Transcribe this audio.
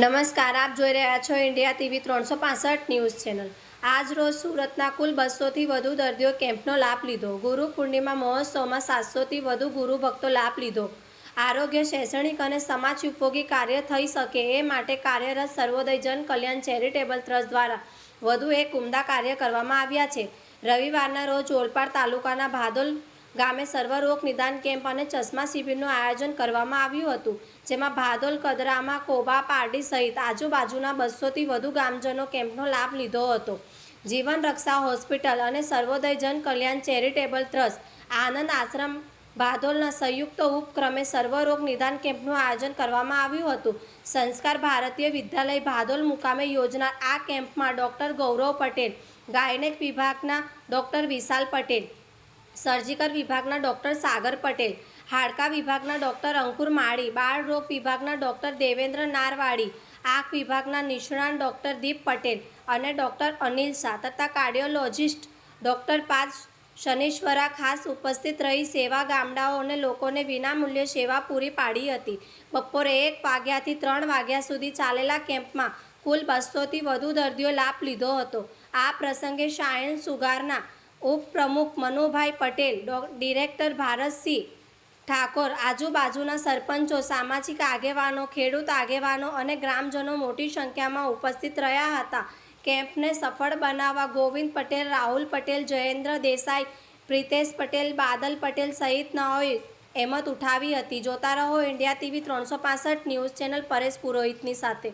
નમસ્કાર, આપ જોઈ રહ્યા છો ઇન્ડિયા ટીવી ત્રણસો પાસઠ ન્યૂઝ ચેનલ. આજ રોજ સુરતના કુલ બસોથી વધુ દર્દીઓ કેમ્પનો લાભ લીધો. ગુરુ પૂર્ણિમા મહોત્સવમાં સાતસોથી વધુ ગુરુ ભક્તો લાભ લીધો. આરોગ્ય, શૈક્ષણિક અને સમાજ ઉપયોગી કાર્ય થઈ શકે એ માટે કાર્યરત સર્વોદય જન કલ્યાણ ચેરિટેબલ ટ્રસ્ટ દ્વારા વધુ એક ઉમદા કાર્ય કરવામાં આવ્યા છે. રવિવારના રોજ ઓલપાડ તાલુકાના ભાદોલ ગામે સર્વરોગ નિદાન કેમ્પ અને ચશ્મા શિબિરનું આયોજન કરવામાં આવ્યું હતું, જેમાં ભાદોલ, કદરામાં, કોબા, પારડી સહિત આજુબાજુના બસોથી વધુ ગામજનો કેમ્પનો લાભ લીધો હતો. જીવન રક્ષા હોસ્પિટલ અને સર્વોદય જન કલ્યાણ ચેરિટેબલ ટ્રસ્ટ, આનંદ આશ્રમ, ભાદોલના સંયુક્ત ઉપક્રમે સર્વરોગ નિદાન કેમ્પનું આયોજન કરવામાં આવ્યું હતું. સંસ્કાર ભારતીય વિદ્યાલય ભાદોલ મુકામે યોજનાર આ કેમ્પમાં ડૉક્ટર ગૌરવ પટેલ, ગાયનેક વિભાગના ડૉક્ટર વિશાલ પટેલ સર્જિકલ વિભાગના ડૉક્ટર સાગર પટેલ, હાડકા વિભાગના ડૉક્ટર અંકુર માળી, બાળ રોગ વિભાગના ડૉક્ટર દેવેન્દ્ર નારવાડી, આંખ વિભાગના નિષ્ણાત ડૉક્ટર દીપ પટેલ અને ડૉક્ટર અનિલ શાહ તથા કાર્ડિયોલોજિસ્ટ ડૉક્ટર પાર્થ શનિશ્વરા ખાસ ઉપસ્થિત રહી સેવા ગામડાઓ અને લોકોને વિનામૂલ્યે સેવા પૂરી પાડી હતી. બપોરે એક વાગ્યાથી ત્રણ વાગ્યા સુધી ચાલેલા કેમ્પમાં કુલ બસોથી વધુ દર્દીઓ લાભ લીધો હતો. આ પ્રસંગે શાયન સુગારના ઉપપ્રમુખ મનુભાઈ પટેલ ડિરેક્ટર ભારતસિંહ ઠાકોર, આજુબાજુના સરપંચો, સામાજિક આગેવાનો, ખેડૂત આગેવાનો અને ગ્રામજનો મોટી સંખ્યામાં ઉપસ્થિત રહ્યા હતા. કેમ્પને સફળ બનાવવા ગોવિંદ પટેલ, રાહુલ પટેલ, જયેન્દ્ર દેસાઈ, પ્રિતેશ પટેલ, બાદલ પટેલ સહિતનાઓએ એમત ઉઠાવી હતી. જોતા રહો, ઇન્ડિયા ટીવી ત્રણસો ન્યૂઝ ચેનલ પરેશ પુરોહિતની સાથે.